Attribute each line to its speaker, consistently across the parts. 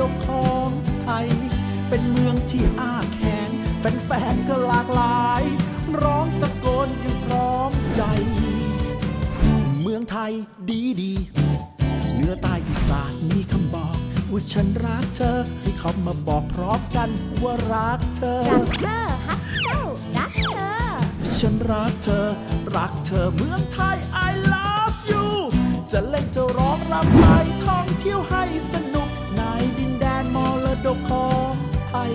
Speaker 1: ดกของไทย เป็นเมืองที่อ้าแขนแฟนๆก็หลากหลาย ร้องตะโกนอยังพร้อมใจ เมืองไทยดีดีเหนือใต้อีสานมีคำบอกว่าฉันรักเธอ ให้เขามาบอกพร้อมกันว่ารักเธอ
Speaker 2: รักเธอฮักเจ้ารักเธอ
Speaker 1: ฉันรักเธอ รักเธอเมืองไทย I love you จะเล่นจะร้องรำไปท่องเที่ยวให้สนุก ดกของไทย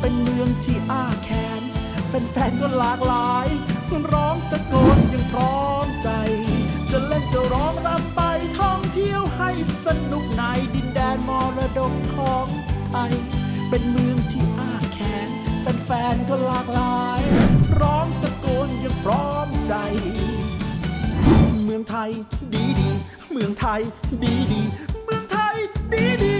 Speaker 1: เป็นเมืองที่อ้าแขนแฟนๆก็หลากหลายร้องตะโกนยังพร้อมใจ จะเล่นจะร้องรำไปท่องเที่ยวให้สนุกในดินแดนมรดกของไทยเป็นเมืองที่อ้าแขนแฟนๆก็หลากหลาย ร้องตะโกนยังพร้อมใจ เมืองไทยดีดีเมืองไทยดีดีเมืองไทยดีดี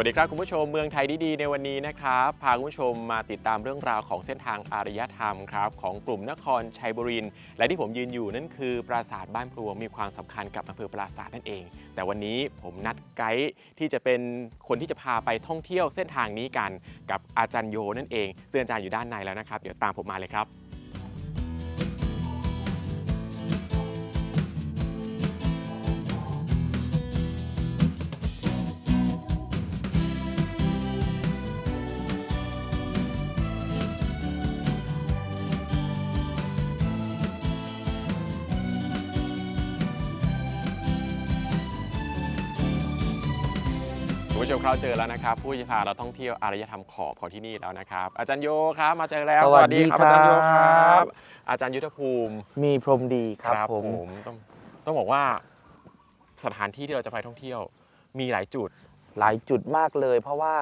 Speaker 3: วัสดีครับคุณผู้ชมเมืองไทยดีๆในวันนี้นะครับพาคุณผู้ชมมาติดตามเรื่องราวของเส้นทางอารยธรรมครับของกลุ่มนครชัยบุรีและที่ผมยืนอยู่นั่นคือปราสาทบ้านพลวงมีความสำคัญกับอำเภอปราสาทนั่นเอง แต่วันนี้ผมนัดไกด์ที่จะเป็นคนที่จะพาไปท่องเที่ยวเส้นทางนี้กันกับอาจารย์โยนั่นเองซึ่งอาจารย์อยู่ด้านในแล้วนะครับ เดี๋ยวตามผมมาเลยครับ ชมครับเจอแล้วนะครับ ผู้จะพาเราท่องเที่ยวอารยธรรมขอบของที่นี่แล้วนะครับ อาจารย์โยครับ มาเจอแล้ว
Speaker 4: สวัสดี
Speaker 3: อาจารย์โยค
Speaker 4: ครั
Speaker 3: รับบอาจารย์ยุทธภูมิ
Speaker 4: มีพรหมดีครับผม
Speaker 3: ต้องต้องบอกว่าสถานที่ที่เราจะไปท่องเที่ยว มีหลายจุด
Speaker 4: หลายจุดมากเลย เพราะว่า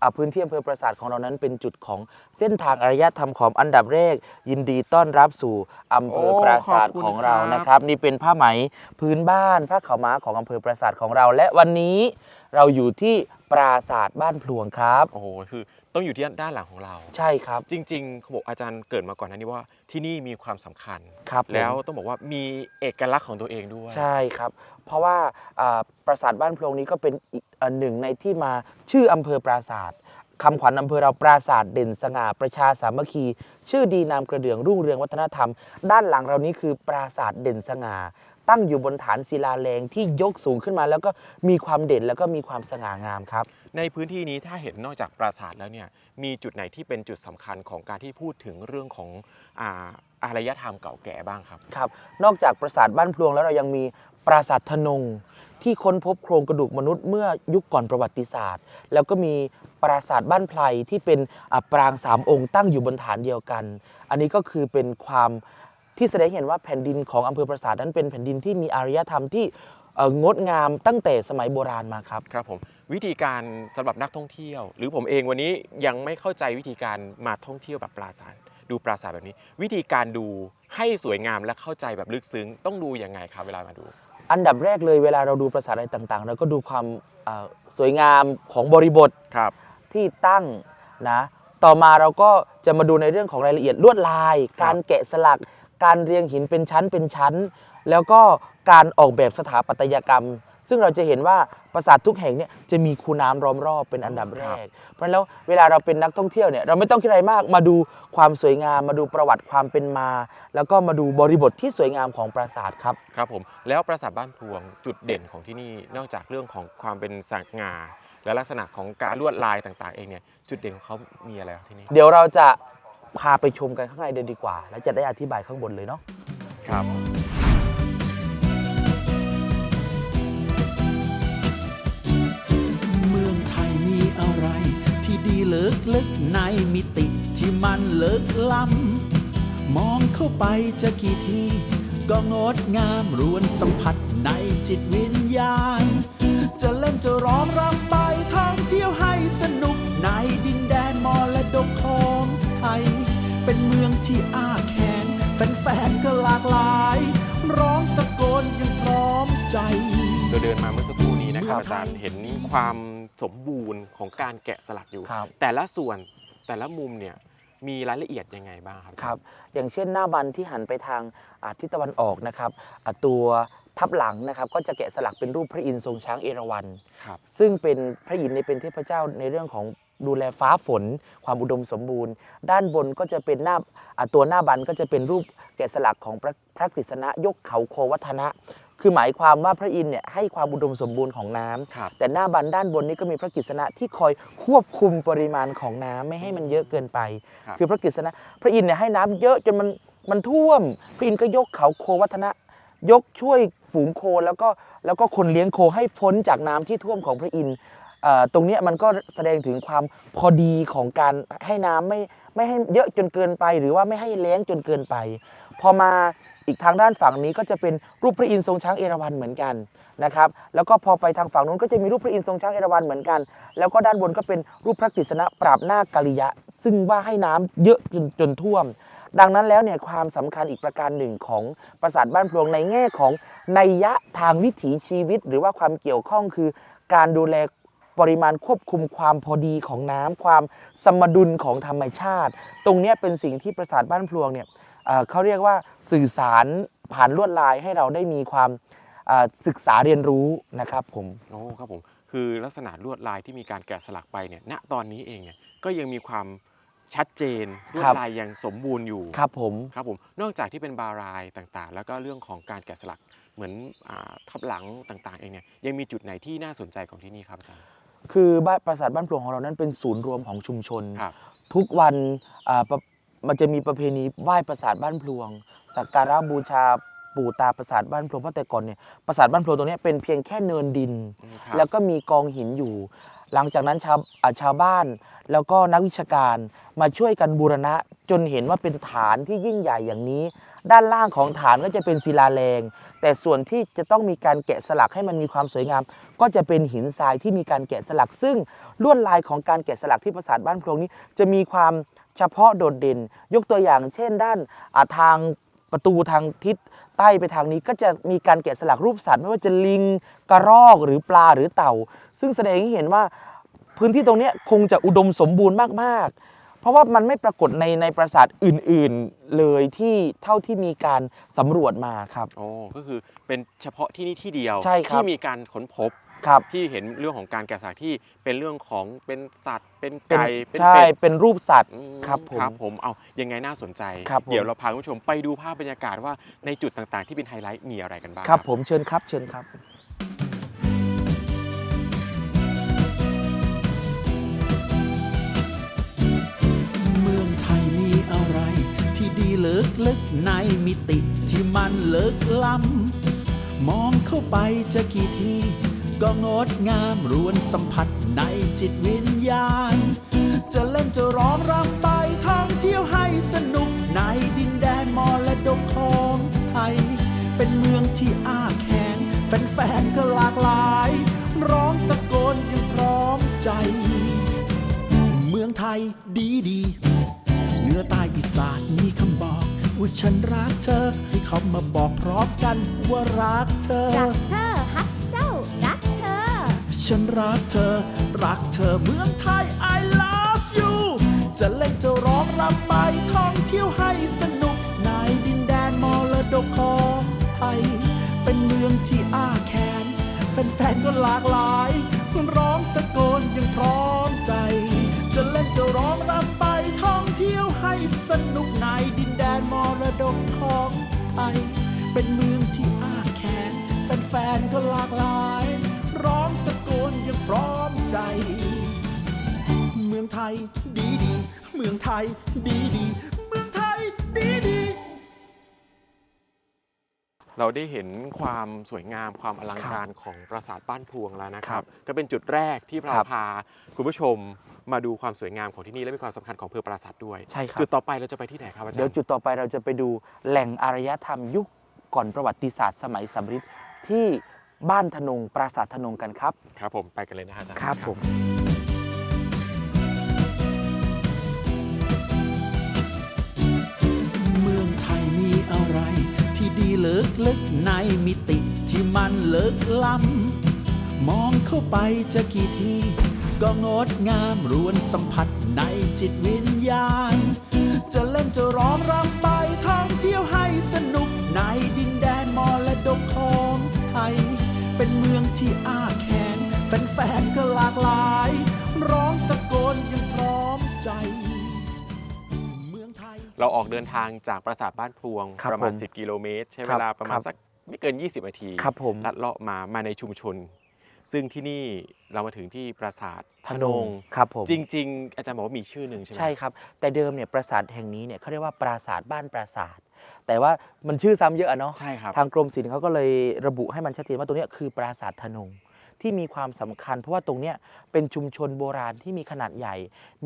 Speaker 4: อ่าพื้นที่อำเภอปราสาทของเรานั้นเป็นจุดของเส้นทางอารยธรรมของอันดับแรก ยินดีต้อนรับสู่อำเภอ
Speaker 3: โอ้
Speaker 4: ปราสาท
Speaker 3: ขอบคุณ
Speaker 4: ของเรา
Speaker 3: ครับ
Speaker 4: นะครับ นี่เป็นผ้าไหมพื้นบ้านผ้าขาวม้าของอำเภอปราสาทของเรา และวันนี้ เราอยู่ที่ปราสาทบ้านพลวงครับ
Speaker 3: โอ้โหคือต้องอยู่ที่ด้านหลังของเรา
Speaker 4: ใช่ครับ
Speaker 3: จริงๆเขาบอกอาจารย์เกริดมาก่อนหน้านี้ว่าที่นี่มีความสำคัญ
Speaker 4: ครับผม
Speaker 3: แล้วต้องบอกว่ามีเอกลักษณ์ของตัวเองด้วย
Speaker 4: ใช่ครับ เพราะว่าอ่าปราสาทบ้านพลวงนี้ก็เป็นอีกอ่าหนึ่งในที่มาชื่ออำเภอปราสาทคำขวัญอำเภอเราปราสาทเด่นสง่าประชาสามัคคี ชื่อดีนามกระเดื่องรุ่งเรืองวัฒนธรรม ด้านหลังเรานี้คือปราสาทเด่นสง่า ตั้งอยู่บนฐานศิลาแรงที่ยกสูงขึ้นมา แล้วก็มีความเด่นแล้วก็มีความสง่างามครับ
Speaker 3: ในพื้นที่นี้ถ้าเห็นนอกจากปราสาทแล้วเนี่ยมีจุดไหนที่เป็นจุดสำคัญของการที่พูดถึงเรื่องของอ่าอารยธรรมเก่าแก่บ้างครับ
Speaker 4: ครับ นอกจากปราสาทบ้านพลวงแล้วเรายังมีปราสาทธนง ที่ค้นพบโครงกระดูกมนุษย์เมื่อยุคก่อนประวัติศาสตร์ แล้วก็มีปราสาทบ้านไพรที่เป็นอะปรางสามองค์ตั้งอยู่บนฐานเดียวกัน อันนี้ก็คือเป็นความ ที่แสดงให้เห็นว่าแผ่นดินของอำเภอปราสาทนั้นเป็นแผ่นดินที่มีอารยธรรมที่เอ่องดงามตั้งแต่สมัยโบราณมาครับ
Speaker 3: ครับผมวิธีการสำหรับนักท่องเที่ยว หรือผมเองวันนี้ยังไม่เข้าใจวิธีการมาท่องเที่ยวแบบปราสาทดูปราสาทแบบนี้ วิธีการดูให้สวยงามและเข้าใจแบบลึกซึ้ง ต้องดูยังไงครับเวลามาดู
Speaker 4: อันดับแรกเลยเวลาเราดูปราสาทอะไรต่างๆเราก็ดูความเอ่อสวยงามของบริบท
Speaker 3: ครับ
Speaker 4: ที่ตั้งนะต่อมาเราก็จะมาดูในเรื่องของรายละเอียดลวดลาย
Speaker 3: ครับ
Speaker 4: การแกะสลัก การเรียงหินเป็นชั้นเป็นชั้น แล้วก็การออกแบบสถาปัตยกรรม ซึ่งเราจะเห็นว่าปราสาททุกแห่งเนี่ยจะมีคูน้ำล้อมรอบเป็นอันดับแรก เพราะฉะนั้นแล้วเวลาเราเป็นนักท่องเที่ยวเนี่ยเราไม่ต้องคิดอะไรมากมาดูความสวยงาม มาดูประวัติความเป็นมา แล้วก็มาดูบริบทที่สวยงามของปราสาทครับ
Speaker 3: ครับผมแล้วปราสาทบ้านพลวงจุดเด่นของที่นี่นอกจากเรื่องของความเป็นสง่าและลักษณะของการลวดลายต่างๆ เองเนี่ยจุดเด่นของเขามีอะไรครับที่นี่
Speaker 4: เดี๋ยวเราจะ พาไปชมกันข้างในเดินดีกว่า แล้วจะได้อธิบายข้างบนเลยเนาะ
Speaker 3: ครับ
Speaker 1: เมืองไทยมีอะไรที่ดีเลิกลึกในมิติที่มันเลิกล้ำมองเข้าไปจะกี่ที ก็งดงามรวนสัมผัสในจิตวิญญาณ จะเล่นจะร้องรำไปท่องเที่ยวให้สนุกในดินแดนมรดกของไทย เป็นเมืองที่อ้าแขนแฟนๆก็หลากหลาย ร้องตะโกนอยังพร้อมใจ
Speaker 3: เราเดินมาเมื่อสักครู่นี้นะครับ
Speaker 4: ครับ
Speaker 3: อาจารย์เห็นความสมบูรณ์ของการแกะสลักอยู่
Speaker 4: ครับ
Speaker 3: แต่ละส่วนแต่ละมุมเนี่ยมีรายละเอียดยังไงบ้างครับ
Speaker 4: ครับ อย่างเช่นหน้าบันที่หันไปทางอ่าทิศตะวันออกนะครับอ่าตัวทับหลังนะครับก็จะแกะสลักเป็นรูปพระอินทร์ทรงช้างเอราวัณ
Speaker 3: ครับ
Speaker 4: ซึ่งเป็นพระอินทร์เนี่ยเป็นเทพเจ้าในเรื่องของ ดูแลฟ้าฝน ความอุดมสมบูรณ์ ด้านบนก็จะเป็นหน้าอ่าตัวหน้าบันก็จะเป็นรูปแกะสลักของพระพระกฤษณะยกเขาโควัฒนะ คือหมายความว่าพระอินทร์เนี่ยให้ความอุดมสมบูรณ์ของน้ำ
Speaker 3: ครับ
Speaker 4: แต่หน้าบันด้านบนนี้ก็มีพระกฤษณะที่คอยควบคุมปริมาณของน้ำไม่ให้มันเยอะเกินไป
Speaker 3: ครับ
Speaker 4: คือพระกฤษณะ พระอินทร์เนี่ยให้น้ำเยอะจนมันมันท่วม พระอินทร์ก็ยกเขาโควัฒนะ ยกช่วยฝูงโคแล้วก็แล้วก็คนเลี้ยงโคให้พ้นจากน้ำที่ท่วมของพระอินทร์เอ่อ ตรงนี้มันก็แสดงถึงความพอดีของการให้น้ำไม่ไม่ให้เยอะจนเกินไป หรือว่าไม่ให้แล้งจนเกินไป พอมาอีกทางด้านฝั่งนี้ก็จะเป็นรูปพระอินทร์ทรงช้างเอราวัณเหมือนกันนะครับ แล้วก็พอไปทางฝั่งนู้นก็จะมีรูปพระอินทร์ทรงช้างเอราวัณเหมือนกัน แล้วก็ด้านบนก็เป็นรูปพระกฤษณะปราบหน้ากาลิยะ ซึ่งว่าให้น้ำเยอะจนจนท่วม ดังนั้นแล้วเนี่ยความสำคัญอีกประการหนึ่งของปราสาทบ้านพลวงในแง่ของนัยยะทางวิถีชีวิต หรือว่าความเกี่ยวข้องคือการดูแล ปริมาณควบคุมความพอดีของน้ำความสมดุลของธรรมชาติ ตรงเนี้ยเป็นสิ่งที่ปราสาทบ้านพลวงเนี่ยเอ่อเขาเรียกว่าสื่อสารผ่านลวดลายให้เราได้มีความเอ่อศึกษาเรียนรู้นะครับผม
Speaker 3: โอ้ครับผมคือลักษณะลวดลายที่มีการแกะสลักไปเนี่ยณตอนนี้เองเนี่ยก็ยังมีความชัดเจนลวด
Speaker 4: ครับ
Speaker 3: ลายยังสมบูรณ์อยู่
Speaker 4: ครับผม
Speaker 3: ครับผมนอกจากที่เป็นบารายต่างๆ แล้วก็เรื่องของการแกะสลักเหมือนอาทับหลังต่างๆ เองเนี่ยยังมีจุดไหนที่น่าสนใจของที่นี่ครับอาจารย์
Speaker 4: คือบ้านปราสาทบ้านพลวงของเรานั้นเป็นศูนย์รวมของชุมชน
Speaker 3: ครับ
Speaker 4: ทุกวันอ่าประมันจะมีประเพณีไหว้ปราสาทบ้านพลวง สักการะบูชาปู่ตาปราสาทบ้านพลวงเพราะแต่ก่อนเนี่ยปราสาทบ้านพลวงตรงเนี้ยเป็นเพียงแค่เนินดิน
Speaker 3: อืมครับ
Speaker 4: แล้วก็มีกองหินอยู่ หลังจากนั้นชาวอ่าชาวบ้าน แล้วก็นักวิชาการมาช่วยกันบูรณะ จนเห็นว่าเป็นฐานที่ยิ่งใหญ่อย่างนี้ ด้านล่างของฐานก็จะเป็นศิลาแรง แต่ส่วนที่จะต้องมีการแกะสลักให้มันมีความสวยงาม ก็จะเป็นหินทรายที่มีการแกะสลัก ซึ่งลวดลายของการแกะสลักที่ปราสาทบ้านโพลวงนี้ จะมีความเฉพาะโดดเด่น ยกตัวอย่าง เช่น ด้านาทางประตูทางทิศใต้ไปทางนี้ก็จะมีการแกะสลักรูปสัตว์ไม่ว่าจะลิงกระรอกหรือปลาหรือเต่า ซึ่งแสดงให้เห็นว่าพื้นที่ตรงนี้คงจะอุดมสมบูรณ์มากๆ เพราะว่ามันไม่ปรากฏในในปราสาทอื่นๆเลยที่เท่าที่มีการสำรวจมาครับ
Speaker 3: โอ้ก็คือเป็นเฉพาะที่นี่ที่เดียว
Speaker 4: ใช่ครับ
Speaker 3: ที่มีการค้นพบ
Speaker 4: ครับ
Speaker 3: ที่เห็นเรื่องของการแกะสลักที่เป็นเรื่องของเป็นสัตว์ เป็น
Speaker 4: เป็น
Speaker 3: ไก่เป็น
Speaker 4: ใช่
Speaker 3: เป็ด
Speaker 4: เป็นรูปสัตว์
Speaker 3: อืม
Speaker 4: ครับผม
Speaker 3: ครับผมเอายังไงน่าสนใจ
Speaker 4: ครับผม
Speaker 3: เดี๋ยวเราพาคุณผู้ชมไปดูภาพบรรยากาศว่าในจุดต่างๆที่เป็นไฮไลท์มีอะไรกันบ้าง
Speaker 4: ครับผมเชิญครับเชิญครับ
Speaker 1: ในมิติที่มันเลิกล้ำ มองเข้าไปจะกี่ที ก็งดงามรวนสัมผัสในจิตวิญญาณ จะเล่นจะร้องรำไปท่องเที่ยวให้สนุกในดินแดนมรดกของไทย เป็นเมืองที่อ้าแขนแฟนๆก็หลากหลาย ร้องตะโกนอยังพร้อมใจ เมืองไทยดีดีเหนือใต้อีสานมีคำบอก ว่าฉันรักเธอ ให้เขามาบอกพร้อมกันว่ารักเธอ
Speaker 2: รักเธอฮักเจ้ารักเธอ
Speaker 1: ฉันรักเธอ รักเธอเมืองไทย I love you จะเล่นจะร้องรำไปท่องเที่ยวให้สนุกในดินแดนมรดกของไทย เป็นเมืองที่อ้าแขน แฟนๆก็หลากหลายร้องตะโกนอยังพร้อม ดกของไทย เป็นเมืองที่อ้าแขนแฟนๆก็หลากหลาย ร้องตะโกนอยังพร้อมใจ เมืองไทยดีดี เมืองไทยดีดีเมืองไทยดีดี
Speaker 3: เราได้เห็นความสวยงามความอลังการของปราสาทบ้านพลวงแล้วนะครับ ก็เป็นจุดแรกที่เรา
Speaker 4: ครับ
Speaker 3: พาคุณผู้ชม มาดูความสวยงามของที่นี่และมีความสำคัญของอำเภอปราสาทด้วย
Speaker 4: ใช่ครับ
Speaker 3: จุดต่อไปเราจะไปที่ไหนครับอาจารย์
Speaker 4: เดี๋ยวจุดต่อไปเราจะไปดูแหล่งอารยธรรมยุคก่อนประวัติศาสตร์สมัยสำริดที่บ้านธนงปราสาทธนงกันครับ
Speaker 3: ครับผมไปกันเลยนะฮะอาจารย์
Speaker 4: ครับผม
Speaker 1: เมืองไทยมีอะไร ที่ดีเลิกลึกในมิติที่มันเลิกล้ำมองเข้าไปจะกี่ที ก็งดงามรวนสัมผัสในจิตวิญญาณ จะเล่นจะร้องรำไปท่องเที่ยวให้สนุกในดินแดนมรดกของไทย เป็นเมืองที่อ้าแขนแฟนๆก็หลากหลาย ร้องตะโกนอยังพร้อมใจเมืองไทย
Speaker 3: เราออกเดินทางจากปราสาทบ้านพลวง
Speaker 4: ครับ
Speaker 3: ประมาณ
Speaker 4: ผม
Speaker 3: 10 กิโลเมตร ใช้
Speaker 4: ค
Speaker 3: เว
Speaker 4: รับ
Speaker 3: ลาประมาณ
Speaker 4: ครับ
Speaker 3: สักไม่เกิน 20นาที
Speaker 4: ครับผม
Speaker 3: ลัดเลาะมามาในชุมชน ซึ่งที่นี่เรามาถึงที่ปราสาทธนง
Speaker 4: ครับผม
Speaker 3: จริง ๆ อาจารย์บอกว่ามีชื่อหนึ่งใช่ไหม
Speaker 4: ใช่ครับ แต่เดิมเนี่ยปราสาทแห่งนี้เนี่ยเขาเรียกว่าปราสาทบ้านปราสาท แต่ว่ามันชื่อซ้ำเยอะอะเนาะ
Speaker 3: ใช่ครับ
Speaker 4: ทางกรมศิลป์เขาก็เลยระบุให้มันชัดเจนว่าตรงเนี้ยคือปราสาทธนงที่มีความสำคัญ เพราะว่าตรงเนี้ยเป็นชุมชนโบราณที่มีขนาดใหญ่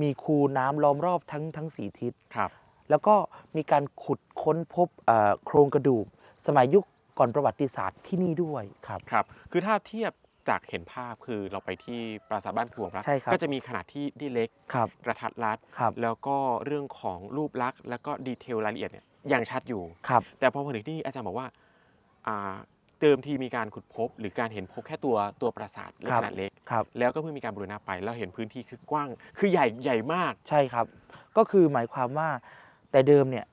Speaker 4: มีคูน้ำล้อมรอบทั้งทั้งสี่ทิศ
Speaker 3: ครับ
Speaker 4: แล้วก็มีการขุดค้นพบเอ่อโครงกระดูก สมัยยุคก่อนประวัติศาสตร์ที่นี่ด้วยครับ
Speaker 3: ครับ คือถ้าเทียบ จากเห็นภาพคือเราไปที่ปราสาทบ้านพลวงแล้ว
Speaker 4: ใช่ครับ
Speaker 3: ก็จะมีขนาดที่ที่เล็ก
Speaker 4: ครับ
Speaker 3: กระทัดรัด
Speaker 4: ครับ
Speaker 3: แล้วก็เรื่องของรูปลักษณ์แล้วก็ดีเทลรายละเอียดเนี่ยยังชัดอยู่
Speaker 4: ครับ
Speaker 3: แต่พอมาถึงที่นี่อาจารย์บอกว่าอ่าเดิมทีมีการขุดพบ หรือการเห็นพบแค่ตัวตัวปราสาทเล็ก
Speaker 4: ครับ
Speaker 3: ขนาดเล็ก
Speaker 4: ครับ
Speaker 3: แล้วก็เพิ่งมีการบูรณะไปแล้วเห็นพื้นที่คือกว้าง คือใหญ่ใหญ่มาก
Speaker 4: ใช่ครับ ก็คือหมายความว่าแต่เดิมเนี่ย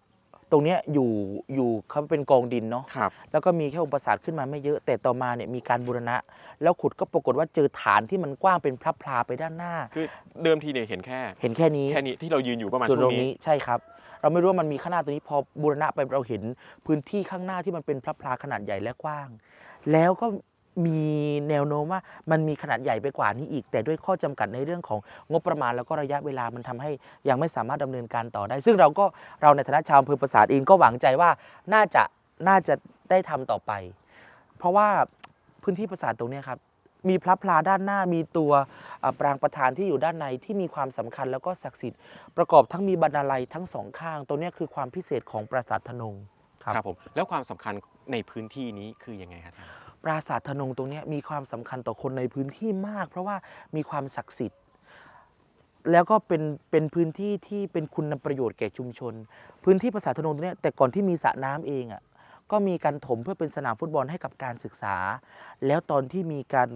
Speaker 4: ตรงเนี้ยอยู่อยู่เขาเป็นกองดินเนาะ
Speaker 3: ครับ
Speaker 4: แล้วก็มีแค่องค์ปราสาทขึ้นมาไม่เยอะ แต่ต่อมาเนี่ยมีการบูรณะ แล้วขุดก็ปรากฏว่าเจอฐานที่มันกว้างเป็นพระพลาไปด้านหน้า
Speaker 3: คือเดิมทีเนี่ยเห็นแค่
Speaker 4: เห็นแค่นี้
Speaker 3: แค่นี้ที่เรายืนอยู่ประมาณ
Speaker 4: ส่วน
Speaker 3: ช่
Speaker 4: ต
Speaker 3: ว
Speaker 4: รงง
Speaker 3: นี้
Speaker 4: นี้ใช่ครับ เราไม่รู้ว่ามันมีข้างหน้าตรงนี้พอบูรณะไปเราเห็นพื้นที่ข้างหน้าที่มันเป็นพระพลาขนาดใหญ่และกว้าง แล้วก็ มีแนวโน้มว่ามันมีขนาดใหญ่ไปกว่านี้อีก แต่ด้วยข้อจำกัดในเรื่องของงบประมาณแล้วก็ระยะเวลามันทำให้ยังไม่สามารถดำเนินการต่อได้ ซึ่งเราก็เราในฐานะชาวอำเภอปราสาทเองก็หวังใจว่าน่าจะน่าจะได้ทำต่อไป เพราะว่าพื้นที่ปราสาทตรงนี้ครับมีพระพลาด้านหน้ามีตัวอ่อปรางประธานที่อยู่ด้านในที่มีความสำคัญแล้วก็ศักดิ์สิทธิ์ประกอบทั้งมีบรรณาลัยทั้งสองข้าง ตัวนี้คือความพิเศษของปราสาทธนงครับ
Speaker 3: ครับผมแล้วความสำคัญในพื้นที่นี้คือยังไงครับ
Speaker 4: ปราสาทธนงตรงนี้มีความสำคัญต่อคนในพื้นที่มาก เพราะว่ามีความศักดิ์สิทธิ์ แล้วก็เป็นเป็นพื้นที่ที่เป็นคุณประโยชน์แก่ชุมชน พื้นที่ปราสาทธนงตรงนี้แต่ก่อนที่มีสระน้ำเองอะก็มีการถมเพื่อเป็นสนามฟุตบอลให้กับการศึกษา แล้วตอนที่มีการ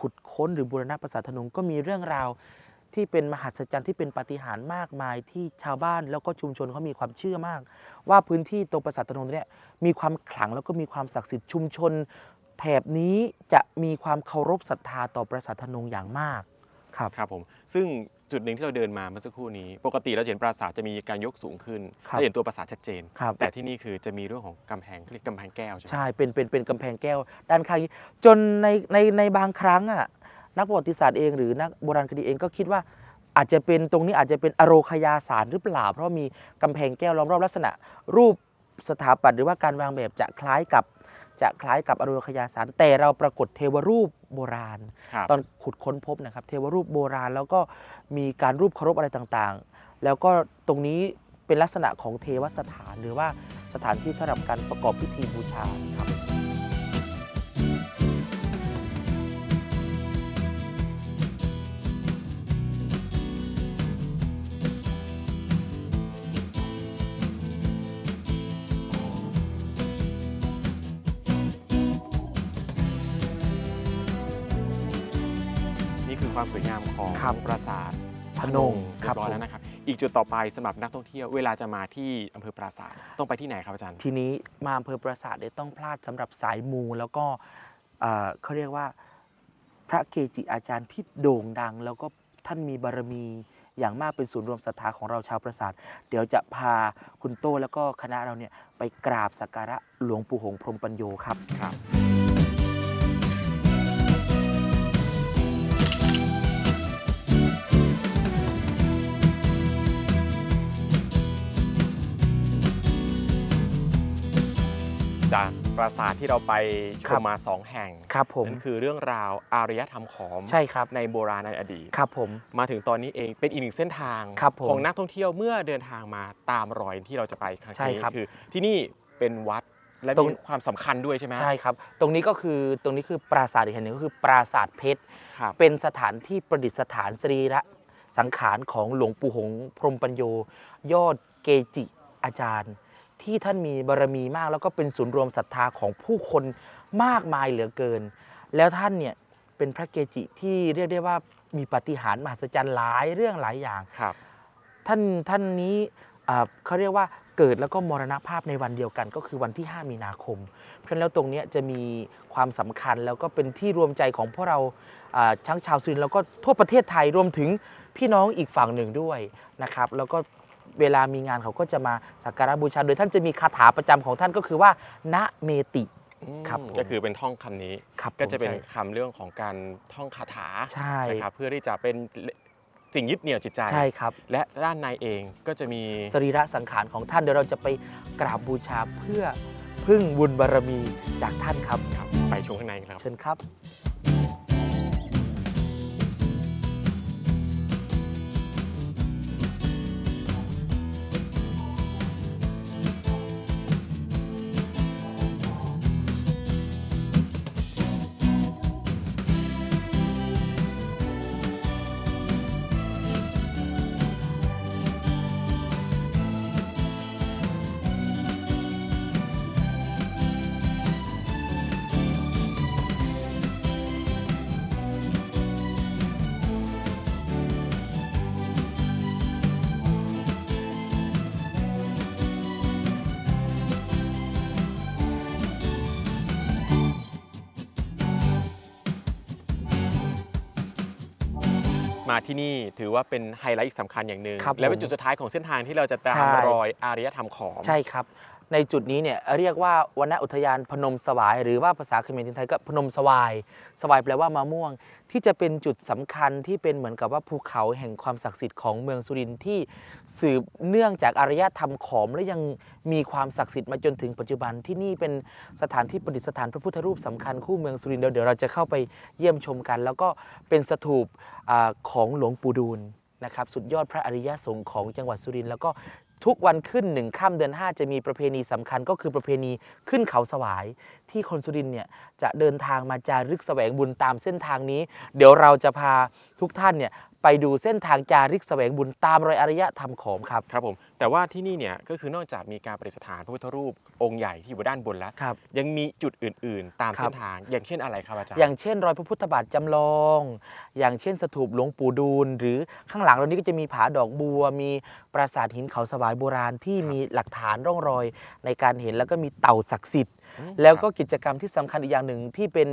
Speaker 4: ขุดค้นหรือบูรณะปราสาทธนงก็มีเรื่องราวที่เป็นมหัศจรรย์ที่เป็นปาฏิหาริย์มากมายที่ชาวบ้านแล้วก็ชุมชนเขามีความเชื่อมาก ว่าพื้นที่ตรงปราสาทธนงตรงเนี้ยมีความขลังแล้วก็มีความศักดิ์สิทธิ์ชุมชน แถบนี้จะมีความเคารพศรัทธาต่อปราสาทธนงอย่างมากครับ
Speaker 3: ครับผมซึ่งจุดหนึ่งที่เราเดินมาเมื่อสักครู่นี้ ปกติเราจะเห็นปราสาทจะมีการยกสูงขึ้น
Speaker 4: ครับ
Speaker 3: และเห็นตัวปราสาทชัดเจน
Speaker 4: ครับ
Speaker 3: แต่ที่นี่คือจะมีเรื่องของกำแพงเรียกกำแพงแก้วใช่ไหม
Speaker 4: ใช่เป็นเป็นเป็นกำแพงแก้ว ด้านข้างนี้จนในในในบางครั้งอะนักประวัติศาสตร์เองหรือนักโบราณคดีเองก็คิดว่าอาจจะเป็นตรงนี้อาจจะเป็นอโรคยาสารหรือเปล่า เพราะมีกำแพงแก้วล้อมรอบลักษณะ รูปสถาปัตย์หรือว่าการวางแบบจะคล้ายกับ จะคล้ายกับอโรคยาสาร แต่เราปรากฏเทวรูปโบราณ
Speaker 3: ครับ
Speaker 4: ตอนขุดค้นพบนะครับ เทวรูปโบราณแล้วก็มีการรูปเคารพอะไรต่างๆ แล้วก็ตรงนี้เป็นลักษณะของเทวสถาน หรือว่าสถานที่สำหรับการประกอบพิธีบูชาครับ
Speaker 3: คือความสวยงามของ
Speaker 4: ครับ
Speaker 3: ปราสาท
Speaker 4: พนง
Speaker 3: เรี
Speaker 4: ครั
Speaker 3: ย
Speaker 4: บบ
Speaker 3: ร้อย
Speaker 4: ผม
Speaker 3: แล้วนะครับ อีกจุดต่อไปสำหรับนักท่องเที่ยวเวลาจะมาที่อำเภอปราสาทต้องไปที่ไหนครับอาจารย์
Speaker 4: ทีนี้มาอำเภอปราสาทเนี่ยต้องพลาดสำหรับสายมูแล้วก็เอ่อเขาเรียกว่าพระเกจิอาจารย์ที่โด่งดัง แล้วก็ท่านมีบารมีอย่างมากเป็นศูนย์รวมศรัทธาของเราชาวปราสาท เดี๋ยวจะพาคุณโต้แล้วก็คณะเราเนี่ยไปกราบสักการะหลวงปู่หงส์พรหมปัญโยครับ
Speaker 3: จากปราสาทที่เราไปช
Speaker 4: ครั
Speaker 3: ม
Speaker 4: บ
Speaker 3: มาสองแห่ง
Speaker 4: ครับผม
Speaker 3: นั่นคือเรื่องราวอารยธรรมขอม
Speaker 4: ใช่ครับ
Speaker 3: ในโบราณในอดีต
Speaker 4: ครับผม
Speaker 3: มาถึงตอนนี้เองเป็นอีกหนึ่งเส้นทาง
Speaker 4: ครับผม
Speaker 3: ของนักท่องเที่ยวเมื่อเดินทางมาตามรอยที่เราจะไปครั้ง
Speaker 4: ใช่
Speaker 3: นี้
Speaker 4: ครับ
Speaker 3: คือ ที่นี่เป็นวัดและ
Speaker 4: ตรง
Speaker 3: มีความสำคัญด้วยใช่ไหม
Speaker 4: ใช่ครับ ตรงนี้ก็คือตรงนี้คือปราสาทอีกแห่งหนึ่งก็คือปราสาทเพชร
Speaker 3: ครับ
Speaker 4: เป็นสถานที่ประดิษฐานสรีระสังขารของหลวงปู่หงส์พรหมปัญโยยอดเกจิอาจารย์ ที่ท่านมีบารมีมาก แล้วก็เป็นศูนย์รวมศรัทธาของผู้คนมากมายเหลือเกิน แล้วท่านเนี่ยเป็นพระเกจิที่เรียกได้ว่ามีปาฏิหาริย์มหัศจรรย์หลายเรื่องหลายอย่าง
Speaker 3: ครับ
Speaker 4: ท่านท่านนี้อ่าเขาเรียกว่าเกิดแล้วก็มรณภาพในวันเดียวกัน ก็คือวันที่ 5 มีนาคม เพราะฉะนั้นแล้วตรงเนี้ยจะมีความสำคัญแล้วก็เป็นที่รวมใจของพวกเราอ่าทั้งชาวสุรินทร์แล้วก็ทั่วประเทศไทยรวมถึงพี่น้องอีกฝั่งหนึ่งด้วยนะครับ แล้วก็ เวลามีงานเขาก็จะมาสักการะบูชา โดยท่านจะมีคาถาประจำของท่านก็คือว่าณเมติครับผม
Speaker 3: ก็คือเป็นท่องคำนี้
Speaker 4: ครับ
Speaker 3: ก็จะเป็น
Speaker 4: ผมใช่
Speaker 3: คำเรื่องของการท่องคาถา
Speaker 4: ใช่
Speaker 3: นะครับเพื่อที่จะเป็นสิ่งยึดเหนี่ยวจิตใจ
Speaker 4: ใช่ครับ
Speaker 3: และด้านในเองก็จะมี
Speaker 4: สรีระสังขารของท่านเดี๋ยวเราจะไปกราบบูชาเพื่อพึ่งบุญบารมีจากท่านครับ
Speaker 3: ครับไปชมข้างในครับ
Speaker 4: เชิญครับ
Speaker 3: มาที่นี่ถือว่าเป็นไฮไลท์อีกสำคัญอย่างหนึ่ง
Speaker 4: ครับ
Speaker 3: และเป็น
Speaker 4: ผม
Speaker 3: จุดสุดท้ายของเส้นทางที่เราจะตา
Speaker 4: ใช่
Speaker 3: มรอยอารยธรรมขอม
Speaker 4: ใช่ครับ ในจุดนี้เนี่ยเรียกว่าวนอุทยานพนมสวาย หรือว่าภาษาเขมรไทยก็พนมสวาย สวายแปลว่ามะม่วง ที่จะเป็นจุดสำคัญที่เป็นเหมือนกับว่าภูเขาแห่งความศักดิ์สิทธิ์ของเมืองสุรินทร์ที่ สืบเนื่องจากอารยธรรมขอมและยังมีความศักดิ์สิทธิ์มาจนถึงปัจจุบันที่นี่เป็นสถานที่ประดิษฐานพระพุทธรูปสำคัญคู่เมืองสุรินทร์เดี๋ยวเราจะเข้าไปเยี่ยมชมกัน แล้วก็เป็นสถูปอของหลวงปู่ดูลนะครับสุดยอดพระอริยสงฆ์ของจังหวัดสุรินทร์แล้วก็ทุกวันขึ้นหนึ่งค่ำเดือน 5 จะมีประเพณีสำคัญก็คือประเพณีขึ้นเขาสวาย ที่คนสุรินทร์เนี่ยจะเดินทางมาจารึกแสวงบุญตามเส้นทางนี้ เดี๋ยวเราจะพาทุกท่านเนี่ย ไปดูเส้นทางจารึกแสวงบุญตามรอยอารยธรรมขอมครับ
Speaker 3: ครับผมแต่ว่าที่นี่เนี่ยก็คือนอกจากมีการประดิษฐานพระพุทธรูปองค์ใหญ่ที่อยู่ด้านบนแล้ว
Speaker 4: ครับ
Speaker 3: ยังมีจุดอื่น ๆ ตาม
Speaker 4: ครับ
Speaker 3: เส้นทาง อย่างเช่นอะไรครับอาจารย์
Speaker 4: อย่างเช่น รอยพระพุทธบาทจำลอง อย่างเช่นสถูปหลวงปู่ดูล หรือข้างหลังเรานี้ก็จะมีผาดอกบัว มีปราสาทหินเขาสวายโบราณที่มีหลักฐานร่องรอยในการเห็นแล้วก็มีเต่าศักดิ์สิทธิ์
Speaker 3: อืม
Speaker 4: แล้วก็
Speaker 3: ครับ
Speaker 4: กิจกรรมที่สำคัญอีกอย่างหนึ่งที่เป็น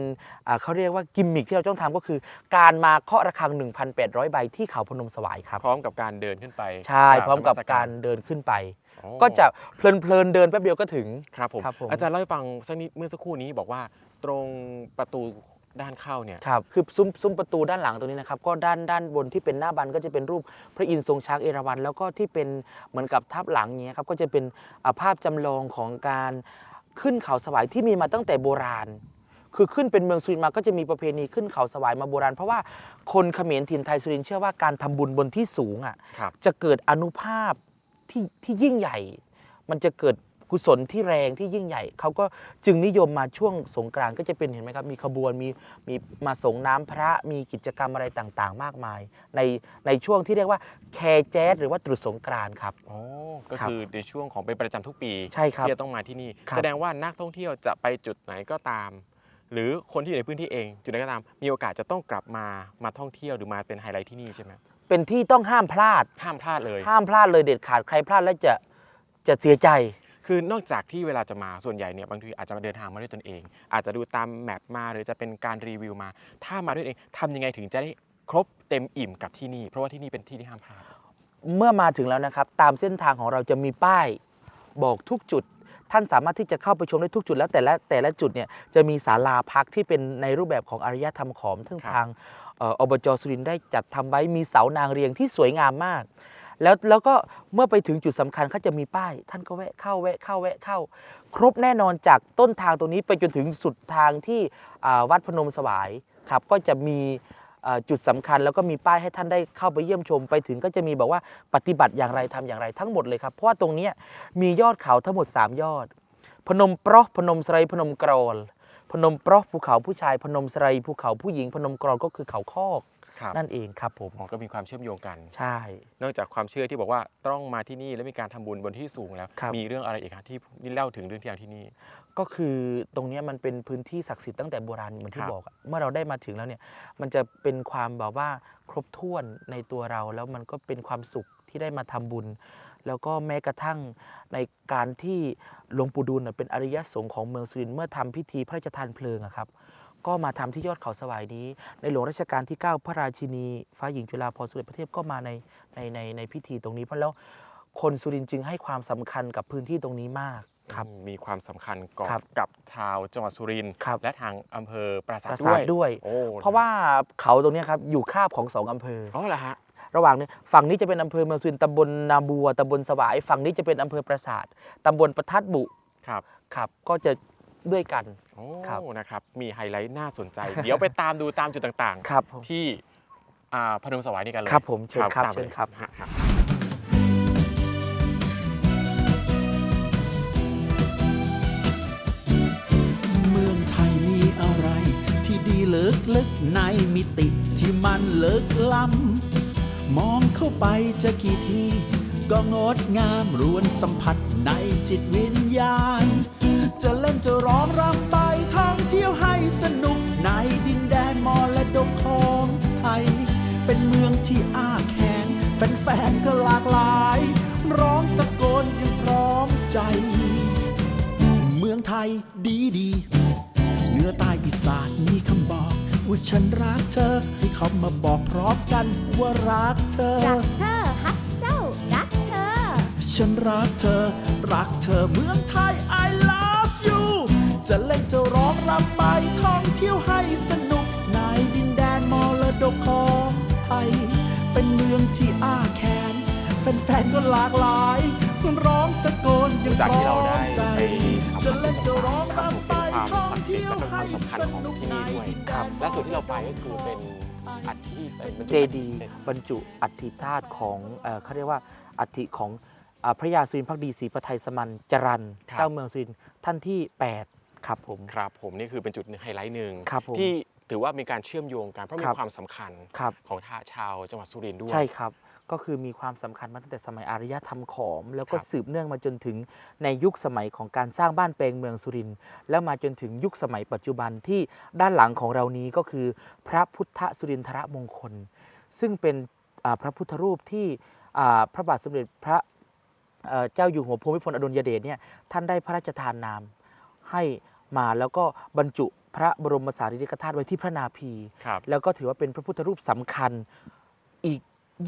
Speaker 4: อ่าเขาเรียกว่ากิมมิคที่เราต้องทำก็คือ การมาเคาะระฆัง 1,800 ใบที่เขาพนมสวายครับ
Speaker 3: พร้อมกับการเดินขึ้นไป
Speaker 4: ใช่พร้อมกับ
Speaker 3: นส
Speaker 4: การเดินขึ้นไป
Speaker 3: อ๋อ
Speaker 4: ก็จะเพลินๆเดินแป๊บเดียวก็ถึง
Speaker 3: ครับผม
Speaker 4: ครับผม
Speaker 3: อาจารย์เล่าให้ฟังสักนิดเมื่อสักครู่นี้บอกว่าตรงประตูด้านเข้าเนี่ย
Speaker 4: ครับคือซุ้มซุ้มประตูด้านหลังตรงนี้นะครับ ก็ด้านด้านบนที่เป็นหน้าบันก็จะเป็นรูปพระอินทร์ทรงช้างเอราวัณแล้วก็ที่เป็นเหมือนกับทับหลังอย่างเงี้ยครับก็จะเป็นอ่าภาพจำลองของการ ขึ้นเขาสวายที่มีมาตั้งแต่โบราณ คือขึ้นเป็นเมืองสุรินทร์มาก็จะมีประเพณีขึ้นเขาสวายมาโบราณ เพราะว่าคนเขมรถิ่นไทยสุรินทร์เชื่อว่าการทำบุญบนที่สูงอะ
Speaker 3: ครับ
Speaker 4: จะเกิดอนุภาพที่ที่ยิ่งใหญ่ มันจะเกิด กุศลที่แรงที่ยิ่งใหญ่เขาก็จึงนิยมมาช่วงสงกรานต์ก็จะเป็นเห็นไหมครับมีขบวนมีมีมาส่งน้ำพระมีกิจกรรมอะไรต่างๆ มากมาย ในในช่วงที่เรียกว่าแคร์แจ๊สหรือว่าตรุษสงกรานต์ครับ
Speaker 3: อ๋อก็
Speaker 4: ครับ
Speaker 3: คือในช่วงของเป็นประจำทุกปี
Speaker 4: ใช่ครับ
Speaker 3: ที่จะต้องมาที่นี่
Speaker 4: ครับ
Speaker 3: แสดงว่านักท่องเที่ยวจะไปจุดไหนก็ตาม หรือคนที่อยู่ในพื้นที่เองจุดไหนก็ตาม มีโอกาสจะต้องกลับมามาท่องเที่ยวหรือมาเป็นไฮไลท์ที่นี่ใช่ไหม
Speaker 4: เป็นที่ต้องห้ามพลาด
Speaker 3: ห้ามพลาดเลย
Speaker 4: ห้ามพลาดเลยเด็ดขาดใครพลาดแล้วจะจะเสียใจ
Speaker 3: คือนอกจากที่เวลาจะมาส่วนใหญ่เนี่ยบางทีอาจจะมาเดินทางมาด้วยตนเอง อาจจะดูตามแมปมาหรือจะเป็นการรีวิวมา ถ้ามาด้วยเองทำยังไงถึงจะได้ครบเต็มอิ่มกับที่นี่ เพราะว่าที่นี่เป็นที่ที่ห้ามพลาด
Speaker 4: เมื่อมาถึงแล้วนะครับ ตามเส้นทางของเราจะมีป้ายบอกทุกจุด ท่านสามารถที่จะเข้าไปชมได้ทุกจุด แล้วแต่ละแต่ละจุดเนี่ยจะมีศาลาพักที่เป็นในรูปแบบของอารยธรรมขอมซึ่ง
Speaker 3: ครับ
Speaker 4: ทางเอ่ออบจสุรินทร์ได้จัดทำไว้มีเสานางเรียงที่สวยงามมาก แล้วแล้วก็เมื่อไปถึงจุดสำคัญเขาจะมีป้าย ท่านก็แวะเข้าแวะเข้าแวะเข้า ครบแน่นอนจากต้นทางตรงนี้ไปจนถึงสุดทางที่วัดพนมสวายครับก็จะมีจุดสำคัญแล้วก็มีป้ายให้ท่านได้เข้าไปเยี่ยมชม ไปถึงก็จะมีบอกว่าปฏิบัติอย่างไรทำอย่างไรทั้งหมดเลยครับ เพราะว่าตรงนี้มียอดเขาทั้งหมด 3 ยอด พนมเปราะพนมไสรพนมกรอลพนมเปราะภูเขาผู้ชายพนมไสรภูเขาผู้หญิงพนมกรอลก็คือเขาคอก
Speaker 3: ครับ
Speaker 4: นั่นเองครับผม
Speaker 3: อ๋อก็มีความเชื่อมโยงกัน
Speaker 4: ใช่
Speaker 3: นอกจากความเชื่อที่บอกว่าต้องมาที่นี่แล้วมีการทำบุญบนที่สูงแล้ว
Speaker 4: ครับ
Speaker 3: มีเรื่องอะไรอีกครับที่ที่เล่าถึงเรื่องที่ที่นี่
Speaker 4: ก็คือตรงเนี้ยมันเป็นพื้นที่ศักดิ์สิทธิ์ตั้งแต่โบราณเหมือน
Speaker 3: ค
Speaker 4: ที่
Speaker 3: รับ
Speaker 4: บอกอะเมื่อเราได้มาถึงแล้วเนี่ยมันจะเป็นความแบบว่าครบถ้วนในตัวเราแล้วมันก็เป็นความสุขที่ได้มาทำบุญ แล้วก็แม้กระทั่งในการที่หลวงปู่ดูลน่ะเป็นอริยสงฆ์ของเมืองสุรินทร์เมื่อทำพิธีพระราชทานเพลิงอะครับ ก็มาทำที่ยอดเขาสวายนี้ ในหลวงรัชกาลที่ 9 พระราชินีฟ้าหญิงจุฬาภรณ์สมเด็จพระเทพก็มาในในในในพิธีตรงนี้เพราะแล้วคนสุรินทร์จึงให้ความสำคัญกับพื้นที่ตรงนี้มากครับ
Speaker 3: มีความสำคัญก่อน
Speaker 4: ครับ
Speaker 3: กับชาวจังหวัดสุรินทร์
Speaker 4: ครับ
Speaker 3: และทางอำเภอปราสาท
Speaker 4: ปรา
Speaker 3: ด้
Speaker 4: สา
Speaker 3: วย
Speaker 4: ทด้วย
Speaker 3: โอ้
Speaker 4: เพราะว่าเขาตรงเนี้ยครับอยู่คาบของสองอำเภอ
Speaker 3: อ๋อเหรอฮะ
Speaker 4: ระหว่างนี้ฝั่งนี้จะเป็นอำเภอเมืองสุรินทร์ตำบลนาบัวตำบลสวาย ฝั่งนี้จะเป็นอำเภอปราสาทตำบลประทัดบุ
Speaker 3: ครับ
Speaker 4: ครับก็จะด้วยกัน
Speaker 3: โอ้
Speaker 4: ครับ
Speaker 3: นะครับ มีไฮไลท์น่าสนใจ เดี๋ยวไปตามดูตามจุดต่าง
Speaker 4: ครับผม
Speaker 3: ๆ ที่อ่าพนมสวายนี่กันเลย
Speaker 4: ครับผมเชิญครับ
Speaker 3: ตาม
Speaker 4: เชิญ
Speaker 3: ลย
Speaker 4: ครับ
Speaker 3: ฮะฮะ
Speaker 1: เมืองไทยมีอะไร ที่ดีเลิกลึกในมิติที่มันเลิกล้ำมองเข้าไปจะกี่ที ก็งดงามรวนสัมผัสในจิตวิญญาณ จะเล่นจะร้องรำไปท่องเที่ยวให้สนุกในดินแดนมรดกของไทย เป็นเมืองที่อ้าแขนแฟนๆก็หลากหลาย ร้องตะโกนอยังพร้อมใจ เมืองไทยดีดีเหนื้อใต้อีสานมีคำบอกว่าฉันรักเธอ ให้เขามาบอกพร้อมกันว่ารักเธอ ฉันรักเธอ รักเธอเมืองไทย I love you จะเล่นจะร้องรำไปท่องเที่ยวให้สนุกในดินแดนมรดกของไทย เป็นเมืองที่อ้าแขน แฟนๆก็หลากหลายเพื่อร้องตะโกนยัง
Speaker 3: จาก
Speaker 1: พร้
Speaker 3: ที่เรา
Speaker 1: อ
Speaker 3: ได้
Speaker 1: มใจ
Speaker 3: ไปทำ
Speaker 1: จะเล่นจะร้อง
Speaker 3: รำ
Speaker 1: ไปท่องเที่ยวให้
Speaker 3: ส
Speaker 1: นุก
Speaker 3: ที่
Speaker 1: ใน
Speaker 3: แด้วย
Speaker 1: ดินแด
Speaker 4: ครับ
Speaker 1: น
Speaker 3: ล่าสุดที่เราไปก็คือเป็นอัฐิเป็นบรร
Speaker 4: เจดีย์บรรจุอัฐิธาตุของเอ่อเขาเรียกว่าอัฐิของ พระยาสุรินทร์พักดีศรีประไทยสมันจรันเจ้าเมืองสุรินทร์ท่านที่ 8 ครับผม
Speaker 3: ครับผมนี่คือเป็นจุดหนึ่งไฮไลท์หนึ่ง
Speaker 4: ครับผม
Speaker 3: ที่ถือว่ามีการเชื่อมโยงกันเพราะมี
Speaker 4: ครับ
Speaker 3: ความสำคัญ
Speaker 4: ครับ
Speaker 3: ของท่าชาวจังหวัดสุรินทร์ด้วย
Speaker 4: ใช่ครับ ก็คือมีความสำคัญมาตั้งแต่สมัยอารยธรรมขอม แล้วก็
Speaker 3: ครับ
Speaker 4: สืบเนื่องมาจนถึงในยุคสมัยของการสร้างบ้านแปลงเมืองสุรินทร์แล้วมาจนถึงยุคสมัยปัจจุบันที่ด้านหลังของเรานี้ก็คือ พระพุทธสุรินทรมงคล ซึ่งเป็นอ่าพระพุทธรูปที่อ่าพระบาทสมเด็จพระ เอ่อเจ้าอยู่หัวภูมิพลอดุลยเดชเนี่ยท่านได้พระราชทานนามให้มาแล้วก็บรรจุพระบรมสารีริกธาตุไว้ที่พระนาภี
Speaker 3: ครับ
Speaker 4: แล้วก็ถือว่าเป็นพระพุทธรูปสำคัญอีก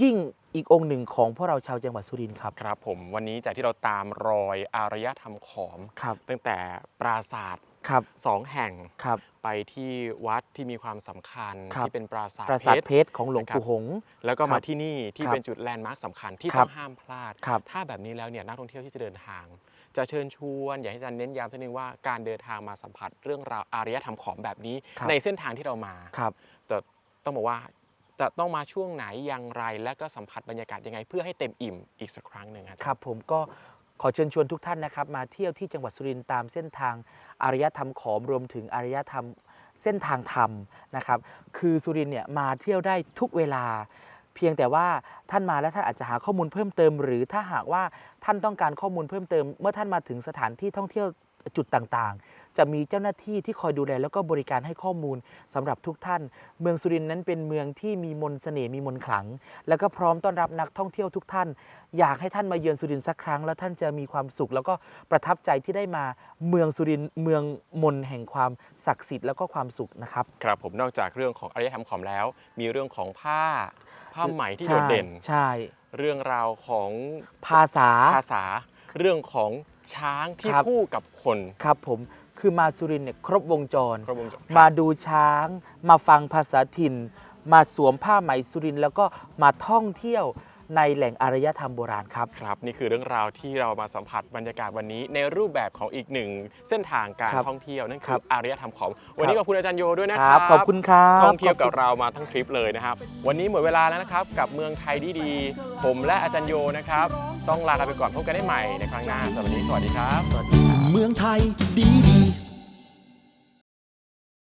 Speaker 4: ยิ่งอีกองค์หนึ่งของพวกเราชาวจังหวัดสุรินทร์ครับ
Speaker 3: ครับผมวันนี้จากที่เราตามรอยอารยธรรมขอม
Speaker 4: ครับ
Speaker 3: ตั้งแต่ปราสาท
Speaker 4: ครับ
Speaker 3: สองแห่ง
Speaker 4: ครับ
Speaker 3: ไปที่วัดที่มีความสำคัญ
Speaker 4: ครับ
Speaker 3: ที่เป็นปราสาท
Speaker 4: ปราสาท
Speaker 3: เพ
Speaker 4: เพ
Speaker 3: ชร
Speaker 4: ชรของหลวงปู่หงส์
Speaker 3: แล้วก็
Speaker 4: ครั
Speaker 3: มา
Speaker 4: บ
Speaker 3: ที่นี่ที่
Speaker 4: ครับ
Speaker 3: เป็นจุดแลนด์มาร์คสำคัญที่
Speaker 4: ครั
Speaker 3: ต้
Speaker 4: บ
Speaker 3: องห้ามพลาด
Speaker 4: ครับ
Speaker 3: ถ้าแบบนี้แล้วเนี่ยนักท่องเที่ยวที่จะเดินทาง จะเชิญชวนอยากให้อาจารย์เน้นย้ำสักนิดนึงว่าการเดินทางมาสัมผัสเรื่องราวอารยธรรมขอมแบบนี้
Speaker 4: ครับ
Speaker 3: ในเส้นทางที่เรามา
Speaker 4: ครับ
Speaker 3: แต่ต้องบอกว่าจะต้องมาช่วงไหนอย่างไร และก็สัมผัสบรรยากาศยังไง เพื่อให้เต็มอิ่มอีกสักครั้งหนึ่งอาจารย์
Speaker 4: ครับผมก็ ขอเชิญชวนทุกท่านนะครับ มาเที่ยวที่จังหวัดสุรินทร์ตามเส้นทางอารยธรรมขอมรวมถึงอารยธรรมเส้นทางธรรมนะครับ คือสุรินทร์เนี่ยมาเที่ยวได้ทุกเวลา เพียงแต่ว่าท่านมาแล้วท่านอาจจะหาข้อมูลเพิ่มเติม หรือถ้าหากว่าท่านต้องการข้อมูลเพิ่มเติม เมื่อท่านมาถึงสถานที่ท่องเที่ยวจุดต่างๆ จะมีเจ้าหน้าที่ที่คอยดูแลแล้วก็บริการให้ข้อมูลสำหรับทุกท่าน เมืองสุรินทร์นั้นเป็นเมืองที่มีมนต์เสน่ห์มีมนต์ขลัง แล้วก็พร้อมต้อนรับนักท่องเที่ยวทุกท่าน อยากให้ท่านมาเยือนสุรินทร์สักครั้ง แล้วท่านจะมีความสุข แล้วก็ประทับใจที่ได้มาเมืองสุรินทร์เมืองมนต์แห่งความศักดิ์สิทธิ์แล้วก็ความสุขนะครับ
Speaker 3: ครับผมนอกจากเรื่องของอารยธรรมขอมแล้ว มีเรื่องของผ้าผ้าไหมที่โดดเด่น
Speaker 4: ใช่
Speaker 3: เรื่องราวของ
Speaker 4: ภาษา
Speaker 3: ภาษา เรื่องของช้างที่
Speaker 4: ครับ
Speaker 3: คู่กับคน
Speaker 4: ครับผมคือมาสุรินทร์เนี่ยครบวงจร
Speaker 3: ครบวงจร
Speaker 4: มาดูช้าง มาฟังภาษาถิ่น มาสวมผ้าไหมสุรินทร์แล้วก็มาท่องเที่ยว ในแหล่งอารยธรรมโบราณครับ
Speaker 3: ครับ นี่คือเรื่องราวที่เรามาสัมผัสบรรยากาศวันนี้ ในรูปแบบของอีกหนึ่งเส้นทางการ
Speaker 4: ครับ
Speaker 3: ท่องเที่ยวนั่น
Speaker 4: ค
Speaker 3: คื
Speaker 4: รั
Speaker 3: อบอารยธรรมของ วันนี้
Speaker 4: ค
Speaker 3: ข
Speaker 4: รับ
Speaker 3: อบคุณอาจารย์โยด้วยนะ
Speaker 4: ค
Speaker 3: ค
Speaker 4: รั
Speaker 3: รับ
Speaker 4: ขอบคุณครับ
Speaker 3: ท่องเที่ยวกับ
Speaker 4: ขณ
Speaker 3: เรามาทั้งทริปเลยนะครับ วันนี้หมดเวลาแล้วนะครับ กับเมืองไทยดีๆผมและอาจารย์โยนะครับ ต้องลากันไปก่อนพบกันได้ใหม่ในครั้งหน้าสำหรับวันนี้สวัสดีครับ
Speaker 1: เมืองไทยดีดี